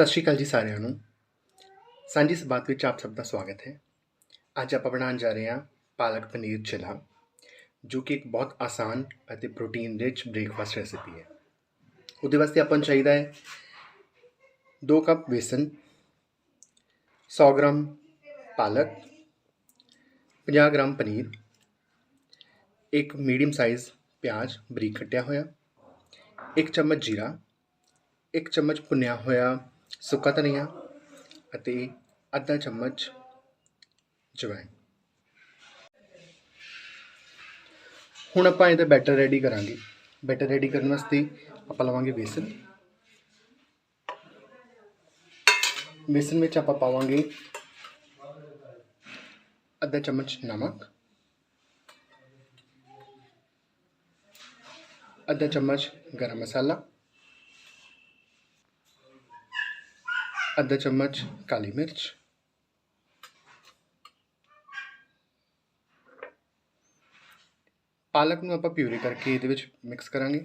ਸਤਿ ਸ਼੍ਰੀ ਅਕਾਲ ਜੀ ਸਾਰਿਆਂ ਨੂੰ। ਸਾਂਝੀ ਸਬਾਤ ਵਿੱਚ ਆਪ ਸਭ ਦਾ ਸਵਾਗਤ ਹੈ। ਅੱਜ ਆਪਾਂ ਬਣਾਉਣ ਜਾ ਰਹੇ ਹਾਂ ਪਾਲਕ ਪਨੀਰ ਚਿਲਾ, ਜੋ ਕਿ ਇੱਕ ਬਹੁਤ ਆਸਾਨ ਅਤੇ ਪ੍ਰੋਟੀਨ ਰਿਚ ਬ੍ਰੇਕਫਾਸਟ ਰੈਸਿਪੀ ਹੈ। ਉਹਦੇ ਵਾਸਤੇ ਆਪਾਂ ਨੂੰ ਚਾਹੀਦਾ ਹੈ 2 ਕੱਪ ਬੇਸਨ 100 ਗ੍ਰਾਮ ਪਾਲਕ 50 ਗ੍ਰਾਮ ਪਨੀਰ, ਇੱਕ ਮੀਡੀਅਮ ਸਾਈਜ਼ ਪਿਆਜ਼ ਬਰੀਕ ਕੱਟਿਆ ਹੋਇਆ, ਇੱਕ ਚਮਚ ਜੀਰਾ, ਇੱਕ ਚਮਚ ਭੁੰਨਿਆ ਹੋਇਆ ਸੁੱਕਾ ਧਨੀਆ ਅਤੇ ਅੱਧਾ ਚਮਚ ਜਵੈਣ ਹੁਣ ਆਪਾਂ ਇਹਦਾ ਬੈਟਰ ਰੈਡੀ ਕਰਾਂਗੇ। ਬੈਟਰ ਰੈਡੀ ਕਰਨ ਵਾਸਤੇ ਆਪਾਂ ਲਵਾਂਗੇ ਬੇਸਨ। ਬੇਸਨ ਵਿੱਚ ਆਪਾਂ ਪਾਵਾਂਗੇ ਅੱਧਾ ਚਮਚ ਨਮਕ, ਅੱਧਾ ਚਮਚ ਗਰਮ ਮਸਾਲਾ ਅੱਧਾ ਚਮਚ ਕਾਲੀ ਮਿਰਚ ਪਾਲਕ ਨੂੰ ਆਪਾਂ ਪਿਊਰੀ ਕਰਕੇ ਇਹਦੇ ਵਿੱਚ ਮਿਕਸ ਕਰਾਂਗੇ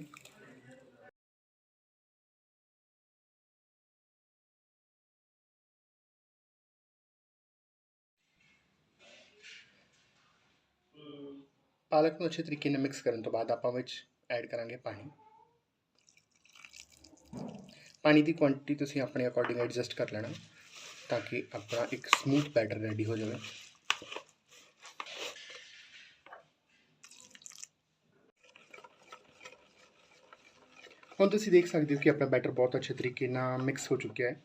ਪਾਲਕ ਨੂੰ ਅੱਛੇ ਤਰੀਕੇ ਨਾਲ ਮਿਕਸ ਕਰਨ ਤੋਂ ਬਾਅਦ ਆਪਾਂ ਵਿੱਚ ਐਡ ਕਰਾਂਗੇ ਪਾਣੀ ਪਾਣੀ ਦੀ ਕੁਆਂਟੀਟੀ ਤੁਸੀਂ ਆਪਣੇ ਅਕੋਰਡਿੰਗ ਐਡਜਸਟ ਕਰ ਲੈਣਾ, ਤਾਂ ਕਿ ਆਪਣਾ ਇੱਕ ਸਮੂਥ ਬੈਟਰ ਰੈਡੀ ਹੋ ਜਾਵੇ। ਹੁਣ ਤੁਸੀਂ ਦੇਖ ਸਕਦੇ ਹੋ ਕਿ ਆਪਣਾ ਬੈਟਰ ਬਹੁਤ ਅੱਛੇ ਤਰੀਕੇ ਨਾਲ ਮਿਕਸ ਹੋ ਚੁੱਕਿਆ ਹੈ।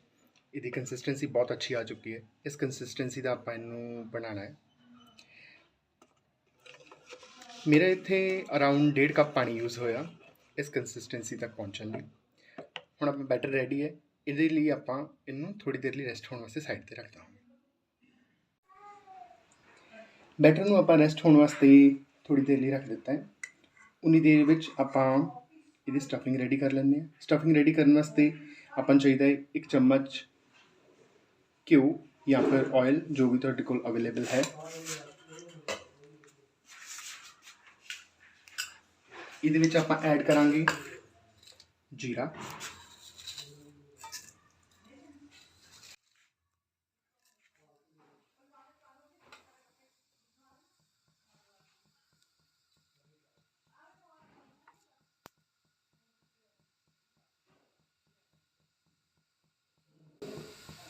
ਇਹਦੀ ਕੰਸਿਸਟੈਂਸੀ ਬਹੁਤ ਅੱਛੀ ਆ ਚੁੱਕੀ ਹੈ। ਇਸ ਕੰਸਿਸਟੈਂਸੀ ਦਾ ਆਪਾਂ ਇਹਨੂੰ ਬਣਾਉਣਾ ਹੈ। ਮੇਰਾ ਇੱਥੇ ਅਰਾਊਂਡ 1.5 ਕੱਪ ਪਾਣੀ ਯੂਜ਼ ਹੋਇਆ ਇਸ ਕੰਸਿਸਟੈਂਸੀ ਤੱਕ ਪਹੁੰਚਣ ਲਈ। ਹੁਣ ਆਪਣਾ ਬੈਟਰ ਰੈਡੀ ਹੈ, ਇਹਦੇ ਲਈ ਆਪਾਂ ਇਹਨੂੰ ਥੋੜੀ ਦੇਰ ਲਈ ਰੈਸਟ ਹੋਣ ਵਾਸਤੇ ਸਾਈਡ ਤੇ ਰੱਖਦਾ ਹਾਂ ਬੈਟਰ ਨੂੰ ਆਪਾਂ ਰੈਸਟ ਹੋਣ ਵਾਸਤੇ ਥੋੜੀ ਦੇਰ ਲਈ ਰੱਖ ਦਿੱਤਾ ਹੈ। ਉਨੀ ਦੇਰ ਵਿੱਚ ਆਪਾਂ ਇਹਦੀ ਸਟਫਿੰਗ ਰੈਡੀ ਕਰ ਲੈਂਦੇ ਹਾਂ। ਸਟਫਿੰਗ ਰੈਡੀ ਕਰਨ ਵਾਸਤੇ ਆਪਾਂ ਨੂੰ ਚਾਹੀਦਾ ਹੈ ਇੱਕ ਚਮਚ ਘਿਓ ਜਾਂ ਫਿਰ ਆਇਲ ਜੋ ਵੀ ਤੁਹਾਡੇ ਕੋਲ ਅਵੇਲੇਬਲ ਹੈ। ਇਹਦੇ ਵਿੱਚ ਆਪਾਂ ਐਡ ਕਰਾਂਗੇ ਜੀਰਾ।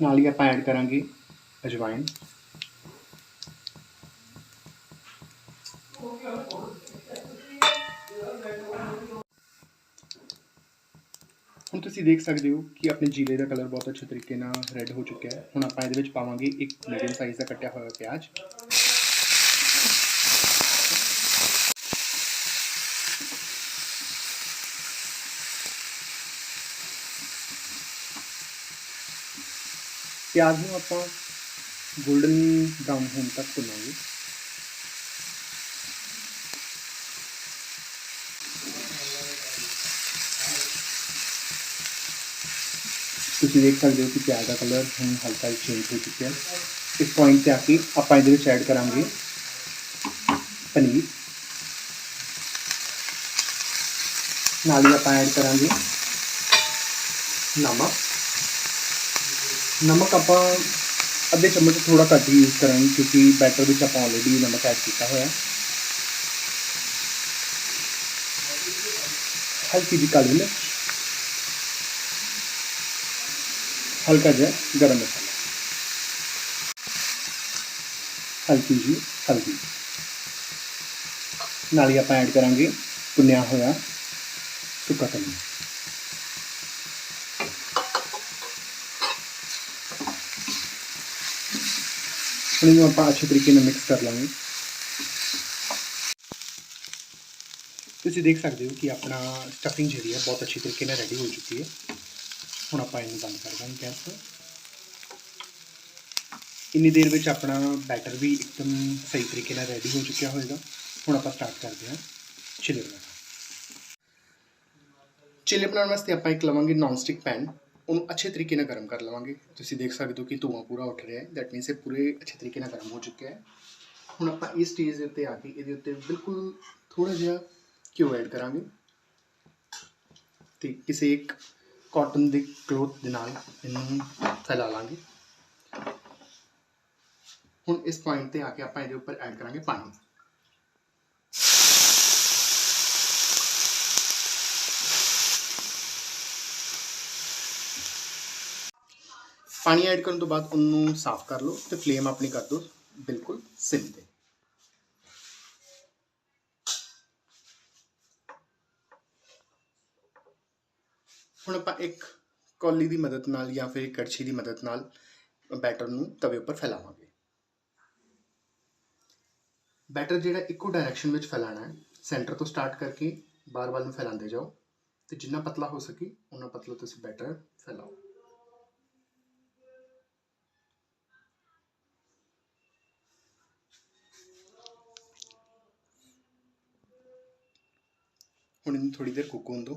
ਨਾਲ ਹੀ ਆਪਾਂ ਐਡ ਕਰਾਂਗੇ ਅਜਵਾਇਨ ਹੁਣ ਤੁਸੀਂ ਦੇਖ ਸਕਦੇ ਹੋ ਕਿ ਆਪਣੇ ਜੀਰੇ ਦਾ ਕਲਰ ਬਹੁਤ ਅੱਛੇ ਤਰੀਕੇ ਨਾਲ ਰੈੱਡ ਹੋ ਚੁੱਕਿਆ ਹੈ। ਹੁਣ ਆਪਾਂ ਇਹਦੇ ਵਿੱਚ ਪਾਵਾਂਗੇ ਇੱਕ ਮੀਡੀਅਮ ਸਾਈਜ਼ ਦਾ ਕੱਟਿਆ ਹੋਇਆ ਪਿਆਜ਼। ਪਿਆਜ਼ ਨੂੰ ਆਪਾਂ 골ਡਨ ਬ੍ਰਾਊਨ ਹੋਣ ਤੱਕ ਭੁੰਨਾਂਗੇ ਤੁਸੀਂ ਦੇਖ ਸਕਦੇ ਹੋ ਕਿ ਪਿਆਜ਼ ਦਾ ਕਲਰ ਹੁਣ ਹਲਕਾ ਜਿਹਾ ਚੇਂਜ ਹੋ ਚੁੱਕਿਆ ਹੈ ਇਸ ਪੁਆਇੰਟ ਤੇ ਆ ਕੇ ਆਪਾਂ ਇਹਦੇ ਵਿੱਚ ਐਡ ਕਰਾਂਗੇ ਪਨੀਰ ਨਾਲ ਹੀ ਆਪਾਂ ਐਡ ਕਰਾਂਗੇ ਨਮਕ ਨਮਕ ਆਪਾਂ ਅੱਧੇ ਚਮਚ ਤੋਂ ਥੋੜਾ ਘੱਟ ਯੂਜ਼ ਕਰਾਂਗੇ ਕਿਉਂਕਿ ਬੈਟਰ ਵਿੱਚ ਆਪਾਂ ਆਲਰੇਡੀ ਨਮਕ ਐਡ ਕੀਤਾ ਹੋਇਆ। ਹੈ ਹਲਕੀ ਜਿਹੀ ਕਾਲੀ ਮਿਰਚ। ਹਲਕਾ ਜਿਹਾ ਗਰਮ ਮਸਾਲਾ। ਹਲਕੀ ਜਿਹੀ ਹਲਦੀ ਨਾਲ ਹੀ ਆਪਾਂ ਐਡ ਕਰਾਂਗੇ ਭੁੰਨਿਆ ਹੋਇਆ ਸੁੱਕਾ ਧਨੀਆ। ਹੁਣ ਇਹਨੂੰ ਆਪਾਂ ਅੱਛੇ ਤਰੀਕੇ ਨਾਲ ਮਿਕਸ ਕਰ ਲਾਂਗੇ ਤੁਸੀਂ ਦੇਖ ਸਕਦੇ ਹੋ ਕਿ ਆਪਣਾ ਸਟਫਿੰਗ ਜਿਹੜੀ ਹੈ ਬਹੁਤ ਅੱਛੇ ਤਰੀਕੇ ਨਾਲ ਰੈਡੀ ਹੋ ਚੁੱਕੀ ਹੈ ਹੁਣ ਆਪਾਂ ਇਹਨੂੰ ਬੰਦ ਕਰ ਦਾਂਗੇ ਗੈਸ ਤੋਂ ਇੰਨੀ ਦੇਰ ਵਿੱਚ ਆਪਣਾ ਬੈਟਰ ਵੀ ਇੱਕਦਮ ਸਹੀ ਤਰੀਕੇ ਨਾਲ ਰੈਡੀ ਹੋ ਚੁੱਕਿਆ ਹੋਵੇਗਾ ਹੁਣ ਆਪਾਂ ਸਟਾਰਟ ਕਰਦੇ ਹਾਂ ਚਿਲੇ ਬਣਾਉਣਾ ਚਿਲੇ ਬਣਾਉਣ ਵਾਸਤੇ ਆਪਾਂ ਇੱਕ ਲਵਾਂਗੇ ਨਾਨ ਸਟਿਕ ਪੈਨ ਉਹਨੂੰ ਅੱਛੇ ਤਰੀਕੇ ਨਾਲ ਗਰਮ ਕਰ ਲਵਾਂਗੇ ਤੁਸੀਂ ਦੇਖ ਸਕਦੇ ਹੋ ਕਿ ਧੂਆਂ ਪੂਰਾ ਉੱਠ ਰਿਹਾ ਹੈ ਦੈਟ ਮੀਨਸ ਇਹ ਪੂਰੇ ਅੱਛੇ ਤਰੀਕੇ ਨਾਲ ਗਰਮ ਹੋ ਚੁੱਕਿਆ ਹੈ ਹੁਣ ਆਪਾਂ ਇਸ ਸਟੇਜ ਦੇ ਉੱਤੇ ਆ ਕੇ ਇਹਦੇ ਉੱਤੇ ਬਿਲਕੁਲ ਥੋੜਾ ਜਿਹਾ ਘਿਓ ਐਡ ਕਰਾਂਗੇ ਤੇ ਕਿਸੇ ਇੱਕ ਕਾਟਨ ਦੇ ਕਲੋਥ ਦੇ ਨਾਲ ਇਹਨੂੰ ਫੈਲਾ ਲਾਂਗੇ ਹੁਣ ਇਸ ਪੁਆਇੰਟ ਤੇ ਆ ਕੇ ਆਪਾਂ ਇਹਦੇ ਉੱਪਰ ਐਡ ਕਰਾਂਗੇ ਪਾਣੀ ਪਾਣੀ ਐਡ ਕਰਨ ਤੋਂ ਬਾਅਦ ਉਹਨੂੰ ਸਾਫ਼ ਕਰ ਲਓ ਤੇ ਫਲੇਮ ਆਪਣੀ ਕਰ ਦਿਓ ਬਿਲਕੁਲ ਸਿਮ ਤੇ। ਹੁਣ ਆਪਾਂ ਇੱਕ ਕੌਲੀ ਦੀ ਮਦਦ ਨਾਲ ਜਾਂ ਫਿਰ ਕੜਛੀ ਦੀ ਮਦਦ ਨਾਲ ਬੈਟਰ ਨੂੰ ਤਵੇ ਉੱਪਰ ਫੈਲਾਵਾਂਗੇ। ਬੈਟਰ ਜਿਹੜਾ ਇੱਕੋ ਡਾਇਰੈਕਸ਼ਨ ਵਿੱਚ ਫੈਲਾਣਾ ਹੈ ਸੈਂਟਰ ਤੋਂ ਸਟਾਰਟ ਕਰਕੇ ਬਾਰ ਵੱਲ ਨੂੰ ਫੈਲਾਉਂਦੇ ਜਾਓ ਤੇ ਜਿੰਨਾ ਪਤਲਾ ਹੋ ਸਕੇ ਉਨਾ ਪਤਲਾ ਤੁਸੀਂ ਬੈਟਰ ਫੈਲਾਓ। ਹੁਣ ਇਹਨੂੰ ਥੋੜੀ ਦੇਰ ਕੁੱਕ ਹੋਣ ਦਿਓ।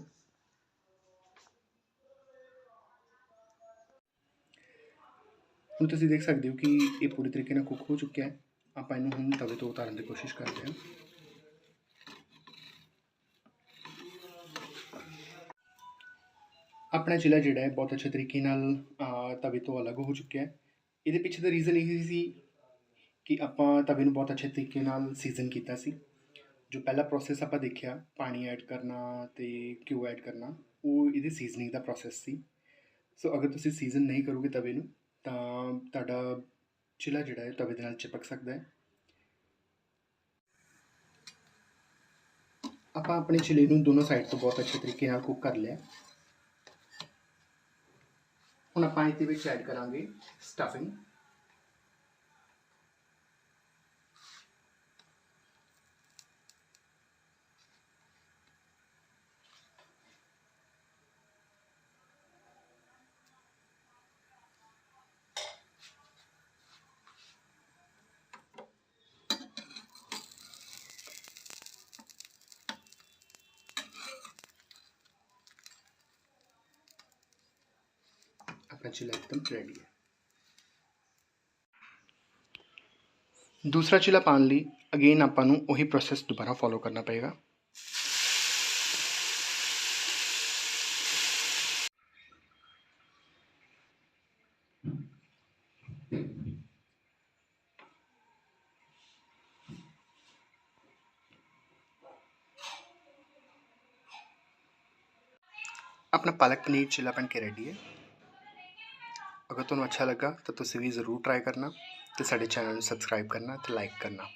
ਹੁਣ ਤੁਸੀਂ ਦੇਖ ਸਕਦੇ ਹੋ ਕਿ ਇਹ ਪੂਰੀ ਤਰੀਕੇ ਨਾਲ ਕੁੱਕ ਹੋ ਚੁੱਕਿਆ ਹੈ। ਆਪਾਂ ਇਹਨੂੰ ਹੁਣ ਤਵੇ ਤੋਂ ਉਤਾਰਨ ਦੀ ਕੋਸ਼ਿਸ਼ ਕਰਦੇ ਹਾਂ। ਆਪਣਾ ਚਿਲਾ ਜਿਹੜਾ ਹੈ, ਬਹੁਤ ਅੱਛੇ ਤਰੀਕੇ ਨਾਲ ਤਵੇ ਤੋਂ ਅਲੱਗ ਹੋ ਚੁੱਕਿਆ ਹੈ। ਇਹਦੇ ਪਿੱਛੇ ਦਾ ਰੀਜ਼ਨ ਇਹ ਸੀ ਕਿ ਆਪਾਂ ਤਵੇ ਨੂੰ ਬਹੁਤ ਅੱਛੇ ਤਰੀਕੇ ਨਾਲ ਸੀਜ਼ਨ ਕੀਤਾ ਸੀ। ਜੋ ਪਹਿਲਾ ਪ੍ਰੋਸੈਸ ਆਪਾਂ ਦੇਖਿਆ, ਪਾਣੀ ਐਡ ਕਰਨਾ ਤੇ ਘਿਓ ਐਡ ਕਰਨਾ, ਉਹ ਇਹਦੇ ਸੀਜ਼ਨਿੰਗ ਦਾ ਪ੍ਰੋਸੈਸ ਸੀ। ਸੋ ਅਗਰ ਤੁਸੀਂ ਸੀਜ਼ਨ ਨਹੀਂ ਕਰੋਗੇ ਤਵੇ ਨੂੰ, ਤਾਂ ਤੁਹਾਡਾ ਚਿਲਾ ਜਿਹੜਾ ਹੈ, ਤਵੇ ਦੇ ਨਾਲ ਚਿਪਕ ਸਕਦਾ ਹੈ। ਆਪਾਂ ਆਪਣੇ ਚਿਲੇ ਨੂੰ ਦੋਨੋਂ ਸਾਈਡ ਤੋਂ ਬਹੁਤ ਅੱਛੇ ਤਰੀਕੇ ਨਾਲ ਕੁੱਕ ਕਰ ਲਿਆ। ਹੁਣ ਆਪਾਂ ਇਹਦੇ ਵਿੱਚ ਐਡ ਕਰਾਂਗੇ ਸਟਫਿੰਗ ਆਪਣਾ ਚਿਲਾ ਇੱਕਦਮ ਰੈਡੀ ਦੂਸਰਾ ਚਿਲਾ ਪਾਉਣ ਲਈ ਅਗੇਨ ਆਪਾਂ ਨੂੰ ਉਹੀ ਪ੍ਰੋਸੈਸ ਦੁਬਾਰਾ ਫੋਲੋ ਕਰਨਾ ਪਏਗਾ ਆਪਣਾ ਪਾਲਕ ਪਨੀਰ ਚਿਲਾ ਬਣ ਕੇ ਰੈਡੀ ਹੈ ਅਗਰ ਤੁਹਾਨੂੰ ਅੱਛਾ ਲੱਗਾ ਤਾਂ ਤੁਸੀਂ ਵੀ ਜ਼ਰੂਰ ਟਰਾਈ ਕਰਨਾ ਤੇ ਸਾਡੇ ਚੈਨਲ ਨੂੰ ਸਬਸਕ੍ਰਾਈਬ ਕਰਨਾ ਤੇ ਲਾਈਕ ਕਰਨਾ